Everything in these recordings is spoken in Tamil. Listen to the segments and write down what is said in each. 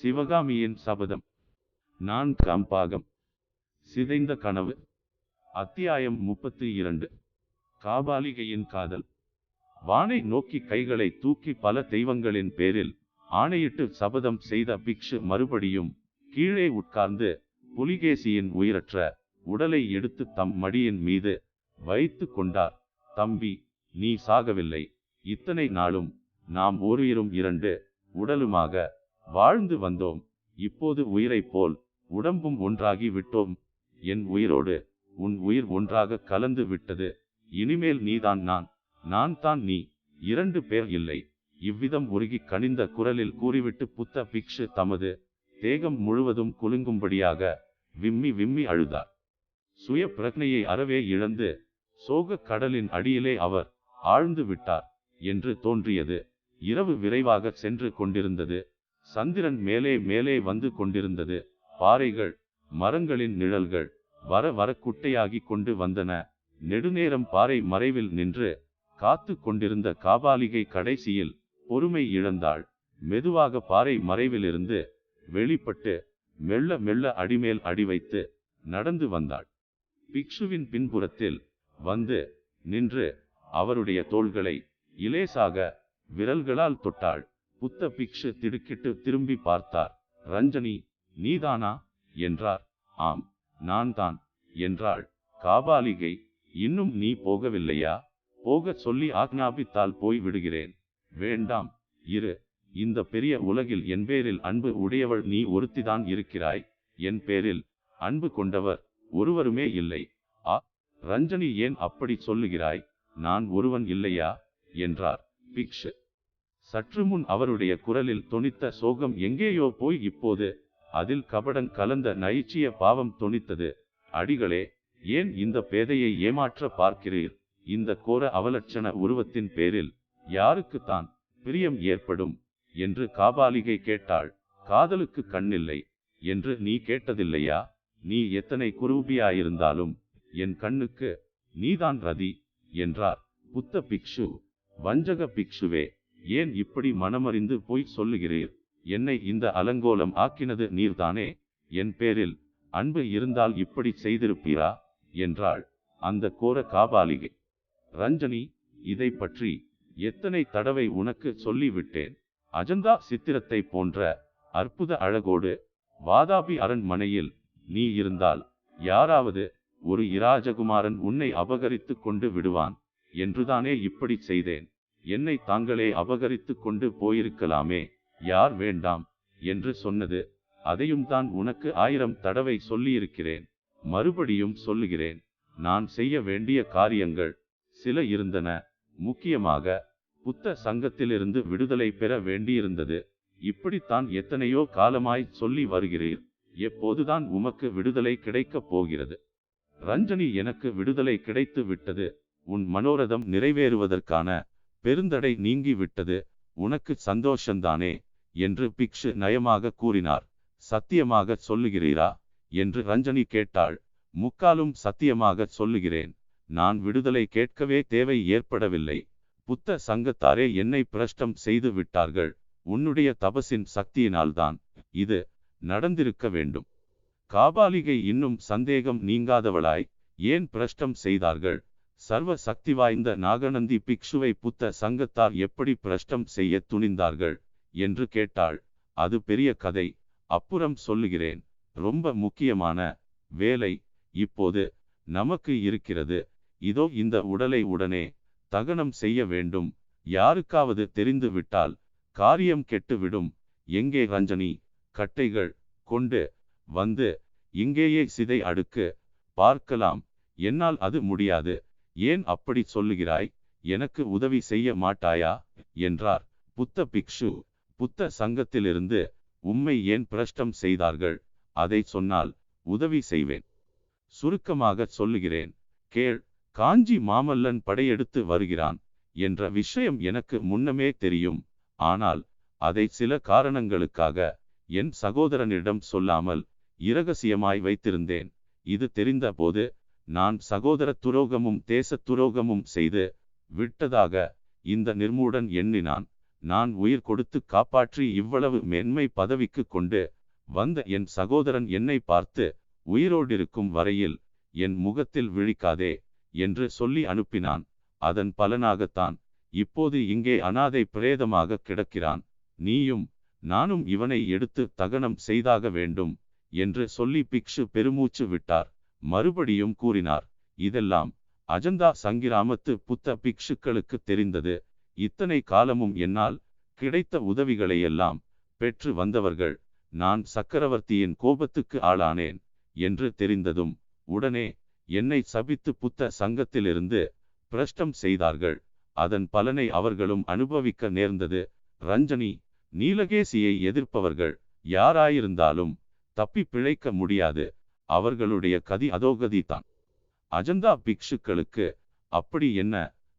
சிவகாமியின் சபதம். நான் கம்பாகம். சிதைந்த கனவு. அத்தியாயம் முப்பத்தி இரண்டு. காபாலிகையின் காதல். வானை நோக்கி கைகளை தூக்கி பல தெய்வங்களின் பேரில் ஆணையிட்டு சபதம் செய்த பிக்ஷு மறுபடியும் கீழே உட்கார்ந்து புலிகேசியின் உயிரற்ற உடலை எடுத்து தம் மடியின் மீது வைத்து கொண்டார். தம்பி நீ சாகவில்லை. இத்தனை நாளும் நாம் ஒருயிரும் இரண்டு உடலுமாக வாழ்ந்து வந்தோம். இப்போது உயிரைப் போல் உடம்பும் ஒன்றாகி விட்டோம். என் உயிரோடு உன் உயிர் ஒன்றாக கலந்து விட்டது. இனிமேல் நீதான் நான். நான் தான் நீ. இரண்டு பேர் இல்லை. இவ்விதம் உருகி கனிந்த குரலில் கூறிவிட்டு புத்த பிக்ஷு தமது தேகம் முழுவதும் குலுங்கும்படியாக விம்மி விம்மி அழுதார். சுய பிரக்னையை அறவே இழந்து சோகக் கடலின் அடியிலே அவர் ஆழ்ந்து விட்டார் என்று தோன்றியது. இரவு விரைவாக சென்று கொண்டிருந்தது. சந்திரன் மேலே மேலே வந்து கொண்டிருந்தது. பாறைகள் மரங்களின் நிழல்கள் வர வர குட்டையாகி கொண்டு வந்தன. நெடுநேரம் பாறை மறைவில் நின்று காத்து கொண்டிருந்த காபாலிகை கடைசியில் பொறுமை இழந்தாள். மெதுவாக பாறை மறைவிலிருந்து வெளிப்பட்டு மெல்ல மெல்ல அடிமேல் அடி வைத்து நடந்து வந்தாள். பிக்ஷுவின் பின்புறத்தில் வந்து நின்று அவருடைய தோள்களை இலேசாக விரல்களால் தொட்டாள். புத்த பிக்ஷு திடுக்கிட்டு திரும்பி பார்த்தார். ரஞ்சனி நீதானா? என்றார். ஆம் நான் தான் என்றாள். காபாலிகை இன்னும் நீ போகவில்லையா? போகச் சொல்லி ஆக்ஞாபித்தால் போய் விடுகிறேன். வேண்டாம் இரு. இந்த பெரிய உலகில் என் பேரில் அன்பு உடையவள் நீ ஒருத்திதான் இருக்கிறாய். என் பேரில் அன்பு கொண்டவர் ஒருவருமே இல்லை. ஆ ரஞ்சனி ஏன் அப்படி சொல்லுகிறாய்? நான் ஒருவன் இல்லையா? என்றார் பிக்ஷு. சற்று முன் அவருடைய குரலில் தொனித்த சோகம் எங்கேயோ போய் இப்போது அதில் கபடங் கலந்த நைச்சிய பாவம் தொனித்தது. அடிகளே ஏன் இந்த பேதையை ஏமாற்ற பார்க்கிறீர்? இந்த கோர அவலட்சண உருவத்தின் பேரில் யாருக்குத்தான் பிரியம் ஏற்படும்? என்று காபாலிகை கேட்டாள். காதலுக்கு கண்ணில்லை. என்று நீ கேட்டதில்லையா? நீ எத்தனை குரூபியாயிருந்தாலும் என் கண்ணுக்கு நீதான் ரதி என்றார். புத்த பிக்ஷு வஞ்சக பிக்ஷுவே ஏன் இப்படி மனமறிந்து போய் சொல்லுகிறீர்? என்னை இந்த அலங்கோலம் ஆக்கினது நீர்தானே? என் பேரில் அன்பு இருந்தால் இப்படி செய்திருப்பீரா? என்றாள் அந்த கோர காபாலிகை. ரஞ்சனி இதை பற்றி எத்தனை தடவை உனக்கு சொல்லிவிட்டேன்? அஜந்தா சித்திரத்தை போன்ற அற்புத அழகோடு வாதாபி அரண்மனையில் நீ இருந்தால் யாராவது ஒரு இராஜகுமாரன் உன்னை அபகரித்து கொண்டு விடுவான். என்றுதானே இப்படி செய்தேன்? என்னை தாங்களே அபகரித்து கொண்டு போயிருக்கலாமே யார் வேண்டாம் என்று சொன்னது. அதையும் தான் உனக்கு ஆயிரம் தடவை சொல்லியிருக்கிறேன். மறுபடியும் சொல்லுகிறேன் நான் செய்ய வேண்டிய காரியங்கள் சில இருந்தன. முக்கியமாக புத்த சங்கத்திலிருந்து விடுதலை பெற வேண்டியிருந்தது. இப்படித்தான் எத்தனையோ காலமாய் சொல்லி வருகிறீர். எப்போதுதான் உமக்கு விடுதலை கிடைக்கப் போகிறது. ரஞ்சனி எனக்கு விடுதலை கிடைத்து விட்டது. உன் மனோரதம் நிறைவேறுவதற்கான பெருந்தடை நீங்கிவிட்டது உனக்கு சந்தோஷந்தானே? என்று பிக்ஷு நயமாக கூறினார். சத்தியமாக சொல்லுகிறீரா? என்று ரஞ்சனி கேட்டாள். முக்காலும் சத்தியமாக சொல்லுகிறேன். நான் விடுதலை கேட்கவே தேவை ஏற்படவில்லை. புத்த சங்கத்தாரே என்னை பிரஷ்டம் செய்து விட்டார்கள். உன்னுடைய தபசின் சக்தியினால்தான் இது நடந்திருக்க வேண்டும். காபாலிகை இன்னும் சந்தேகம் நீங்காதவளாய் ஏன் பிரஷ்டம் செய்தார்கள்? சர்வ சக்தி வாய்ந்த நாகநந்தி பிக்ஷுவை புத்த சங்கத்தார் எப்படி பிரஷ்டம் செய்ய துணிந்தார்கள் என்று கேட்டாள். அது பெரிய கதை அப்புறம் சொல்லுகிறேன். ரொம்ப முக்கியமான வேலை இப்போது நமக்கு இருக்கிறது. இதோ இந்த உடலை உடனே தகனம் செய்ய வேண்டும். யாருக்காவது தெரிந்து விட்டால் காரியம் கெட்டுவிடும். எங்கே ரஞ்சனி? கட்டைகள் கொண்டு வந்து இங்கேயே சிதை அடுக்கு. பார்க்கலாம். என்னால் அது முடியாது. ஏன் அப்படி சொல்லுகிறாய்? எனக்கு உதவி செய்ய மாட்டாயா? என்றார். புத்த பிக்ஷு புத்த சங்கத்திலிருந்து உம்மை ஏன் பிரஷ்டம் செய்தார்கள்? அதை சொன்னால் உதவி செய்வேன். சுருக்கமாக சொல்லுகிறேன். கேள் காஞ்சி மாமல்லன் படையெடுத்து வருகிறான் என்ற விஷயம் எனக்கு முன்னமே தெரியும். ஆனால் அதை சில காரணங்களுக்காக என் சகோதரனிடம் சொல்லாமல் இரகசியமாய் வைத்திருந்தேன். இது தெரிந்தபோது நான் சகோதர துரோகமும் தேச துரோகமும் செய்து விட்டதாக இந்த நிர்மூடன் எண்ணினான். நான் உயிர் கொடுத்து காப்பாற்றி இவ்வளவு மென்மை பதவிக்கு கொண்டு வந்த என் சகோதரன் என்னை பார்த்து உயிரோடிருக்கும் வரையில் என் முகத்தில் விழிக்காதே என்று சொல்லி அனுப்பினான். அதன் பலனாகத்தான் இப்போது இங்கே அனாதை பிரேதமாக கிடக்கிறான். நீயும் நானும் இவனை எடுத்து தகனம் செய்தாக வேண்டும் என்று சொல்லி பிக்ஷு பெருமூச்சு விட்டார். மறுபடியும் கூறினார் இதெல்லாம் அஜந்தா சங்கிராமத்து புத்த பிக்ஷுக்களுக்கு தெரிந்தது. இத்தனை காலமும் என்னால் கிடைத்த உதவிகளையெல்லாம் பெற்று வந்தவர்கள் நான் சக்கரவர்த்தியின் கோபத்துக்கு ஆளானேன் என்று தெரிந்ததும் உடனே என்னை சபித்து புத்த சங்கத்திலிருந்து பிரஷ்டம் செய்தார்கள். அதன் பலனை அவர்களும் அனுபவிக்க நேர்ந்தது. ரஞ்சனி நீலகேசியை எதிர்ப்பவர்கள் யாராயிருந்தாலும் தப்பி பிழைக்க முடியாது. அவர்களுடைய கதி அதோகதி தான் அஜந்தா பிக்ஷுக்களுக்கு அப்படி என்ன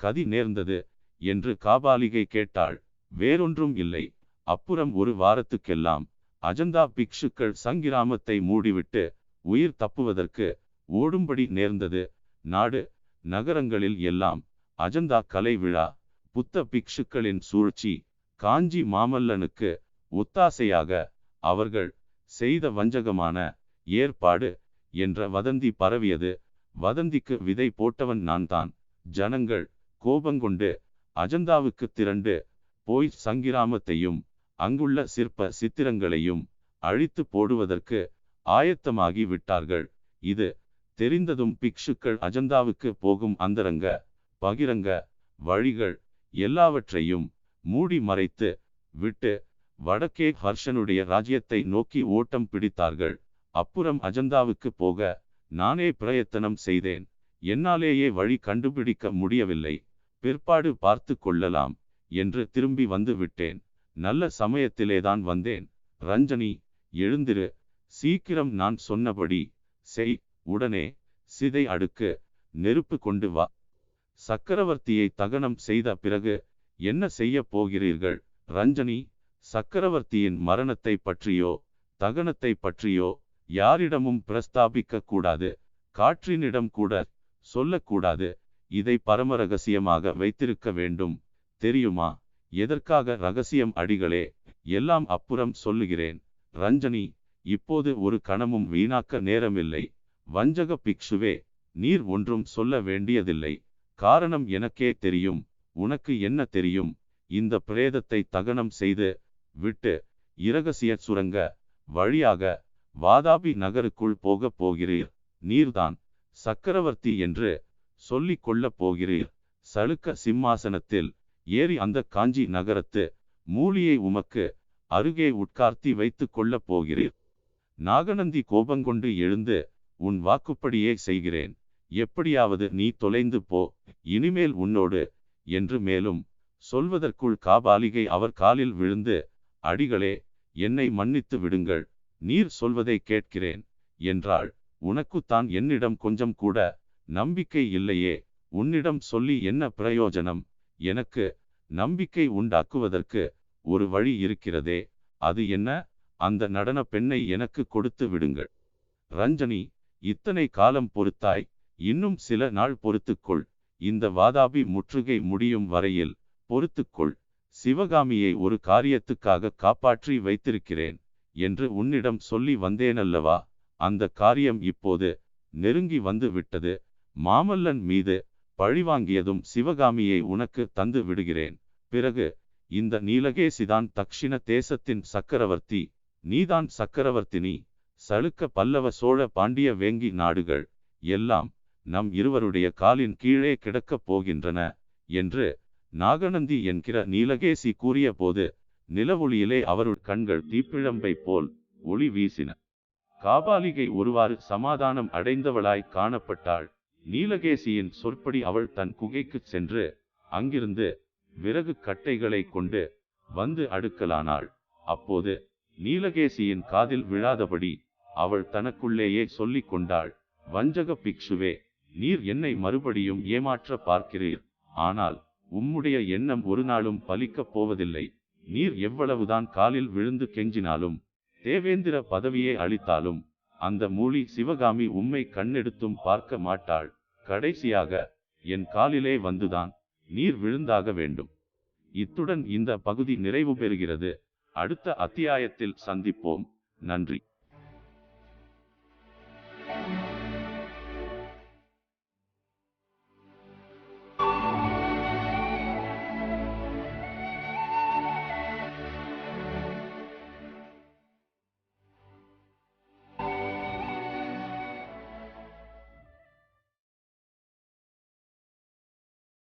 கதி நேர்ந்தது என்று காபாலிகை கேட்டாள். வேறொன்றும் இல்லை. அப்புறம் ஒரு வாரத்துக்கெல்லாம் அஜந்தா பிக்ஷுக்கள் சங்கிராமத்தை மூடிவிட்டு உயிர் தப்புவதற்கு ஓடும்படி நேர்ந்தது. நாடு நகரங்களில் எல்லாம் அஜந்தா கலை விழா புத்த பிக்ஷுக்களின் சூழ்ச்சி காஞ்சி மாமல்லனுக்கு ஒத்தாசையாக அவர்கள் செய்த வஞ்சகமான ஏற்பாடு என்ற வதந்தி பரவியது. வதந்திக்கு விதை போட்டவன் நான் தான் ஜனங்கள் கோபங்கொண்டு அஜந்தாவுக்கு திரண்டு போய் சங்கிராமத்தையும் அங்குள்ள சிற்ப சித்திரங்களையும் அழித்து போடுவதற்கு ஆயத்தமாகி விட்டார்கள். இது தெரிந்ததும் பிக்ஷுக்கள் அஜந்தாவுக்கு போகும் அந்தரங்க பகிரங்க வழிகள் எல்லாவற்றையும் மூடி மறைத்து விட்டு வடக்கே ஹர்ஷனுடைய ராஜ்யத்தை நோக்கி ஓட்டம் பிடித்தார்கள். அப்புறம் அஜந்தாவுக்கு போக நானே பிரயத்தனம் செய்தேன். என்னாலேயே வழி கண்டுபிடிக்க முடியவில்லை. பிற்பாடு பார்த்து கொள்ளலாம் என்று திரும்பி வந்து விட்டேன். நல்ல சமயத்திலேதான் வந்தேன். ரஞ்சனி எழுந்திரு. சீக்கிரம் நான் சொன்னபடி செய். உடனே சிதை அடுக்கு. நெருப்பு கொண்டு வா. சக்கரவர்த்தியை தகனம் செய்த பிறகு என்ன செய்ய போகிறீர்கள்? ரஞ்சனி சக்கரவர்த்தியின் மரணத்தை பற்றியோ தகனத்தை பற்றியோ யாரிடமும் பிரஸ்தாபிக்க கூடாது காற்றினிடம் கூட சொல்லக்கூடாது. இதை பரம ரகசியமாக வைத்திருக்க வேண்டும். தெரியுமா? எதற்காக ரகசியம் அடிகளே? எல்லாம் அப்புறம் சொல்லுகிறேன். ரஞ்சனி இப்போது ஒரு கணமும் வீணாக்க நேரமில்லை. வஞ்சக பிக்ஷுவே நீர் ஒன்றும் சொல்ல வேண்டியதில்லை. காரணம் எனக்கே தெரியும். உனக்கு என்ன தெரியும்? இந்த பிரேதத்தை தகனம் செய்து விட்டு இரகசிய சுரங்க வழியாக வாதாபி நகருக்குள் போகப் போகிறீர். நீர்தான் சக்கரவர்த்தி என்று சொல்லிக் கொள்ளப் போகிறீர். சளுக்க சிம்மாசனத்தில் ஏறி அந்த காஞ்சி நகரத்து மூலியை உமக்கு அருகே உட்கார்த்தி வைத்துக் கொள்ளப் போகிறீர். நாகநந்தி கோபங்கொண்டு எழுந்து உன் வாக்குப்படியே செய்கிறேன். எப்படியாவது நீ தொலைந்து போ. இனிமேல் உன்னோடு என்று மேலும் சொல்வதற்குள் காபாலிகை அவர் காலில் விழுந்து அடிகளே என்னை மன்னித்து விடுங்கள். நீர் சொல்வதை கேட்கிறேன் என்றாள். உனக்குத்தான் என்னிடம் கொஞ்சம் கூட நம்பிக்கை இல்லையே உன்னிடம் சொல்லி என்ன பிரயோஜனம்? எனக்கு நம்பிக்கை உண்டாக்குவதற்கு ஒரு வழி இருக்கிறதே அது என்ன? அந்த நடன பெண்ணை எனக்கு கொடுத்து விடுங்கள். ரஞ்சனி இத்தனை காலம் பொறுத்தாய் இன்னும் சில நாள் பொறுத்துக்கொள். இந்த வாதாபி முற்றுகை முடியும் வரையில் பொறுத்துக்கொள். சிவகாமியை ஒரு காரியத்துக்காக காப்பாற்றி வைத்திருக்கிறேன். என்று உன்னிடம் சொல்லி வந்தேனல்லவா? அந்த காரியம் இப்போது நெருங்கி வந்து விட்டது. மாமல்லன் மீது பழிவாங்கியதும் சிவகாமியை உனக்கு தந்து விடுகிறேன். பிறகு இந்த நீலகேசிதான் தக்ஷிண தேசத்தின் சக்கரவர்த்தி நீதான் சக்கரவர்த்தினி சளுக்க பல்லவ சோழ பாண்டிய வேங்கி நாடுகள் எல்லாம் நம் இருவருடைய காலின் கீழே கிடக்கப் போகின்றன என்று நாகநந்தி என்கிற நீலகேசி கூறியபோது நிலவொளியிலே அவருள் கண்கள் தீப்பிழம்பை போல் ஒளி வீசின. காபாலிகை ஒருவாறு சமாதானம் அடைந்தவளாய் காணப்பட்டாள். நீலகேசியின் சொற்படி அவள் தன் குகைக்குச் சென்று அங்கிருந்து விறகு கட்டைகளை கொண்டு வந்து அடுக்கலானாள். அப்போது நீலகேசியின் காதில் விழாதபடி அவள் தனக்குள்ளேயே சொல்லிக் கொண்டாள் வஞ்சக பிக்ஷுவே நீர் என்னை மறுபடியும் ஏமாற்ற பார்க்கிறீர். ஆனால் உம்முடைய எண்ணம் ஒரு நாளும் பலிக்கப் போவதில்லை. நீர் எவ்வளவுதான் காலில் விழுந்து கெஞ்சினாலும் தேவேந்திர பதவியை அளித்தாலும் அந்த மூலி சிவகாமி உம்மை கண்ணெடுத்தும் பார்க்க மாட்டாள். கடைசியாக என் காலிலே வந்துதான் நீர் விழுந்தாக வேண்டும். இத்துடன் இந்த பகுதி நிறைவு பெறுகிறது. அடுத்த அத்தியாயத்தில் சந்திப்போம். நன்றி.